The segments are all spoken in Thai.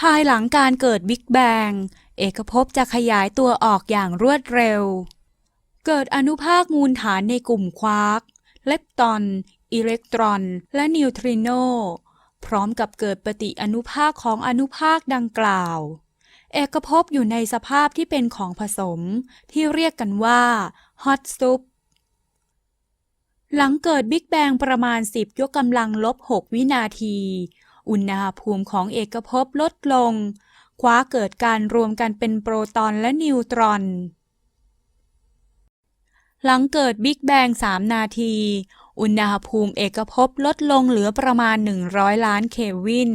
ภายหลังการเกิดบิ๊กแบง เอกภพจะขยายตัวออกอย่างรวดเร็ว เกิดอนุภาคมูลฐานในกลุ่มควาร์ก เลปตอน อิเล็กตรอน และนิวทริโน พร้อมกับเกิดปฏิอนุภาคของอนุภาคดังกล่าว เอกภพอยู่ในสภาพที่เป็นของผสม ที่เรียกกันว่าฮอตซุปหลังเกิดบิ๊กแบงประมาณ 10 ยกกำลังลบ 6 วินาที อุณหภูมิของเอกภพลดลง คว้าเกิดการรวมกันเป็นโปรตอนและนิวตรอน หลังเกิดบิ๊กแบง3นาที อุณหภูมิเอกภพลดลงเหลือประมาณ 100 ล้านเคลวิน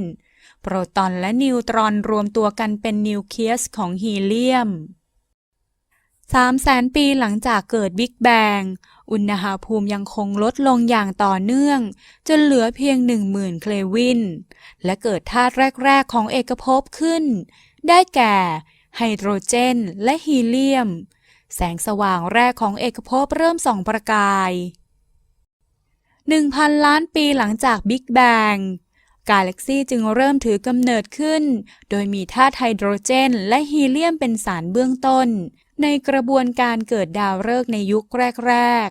โปรตอนและนิวตรอนรวมตัวกันเป็นนิวเคลียสของฮีเลียม 3แสนปีหลังจากเกิดบิ๊กแบง อุณหภูมิยังคงลดลงอย่างต่อเนื่อง จนเหลือเพียง 10,000 เคลวิน และเกิดธาตุแรก ๆ ของเอกภพขึ้น ได้แก่ ไฮโดรเจน และฮีเลียม แสงสว่างแรกของเอกภพเริ่มส่องประกาย 1,000 ล้านปีหลังจากบิ๊กแบงกาแล็กซีจึงเริ่มถือกำเนิดขึ้น โดยมีธาตุไฮโดรเจน และฮีเลียมเป็นสารเบื้องต้น ในกระบวนการเกิดดาวฤกษ์ในยุคแรก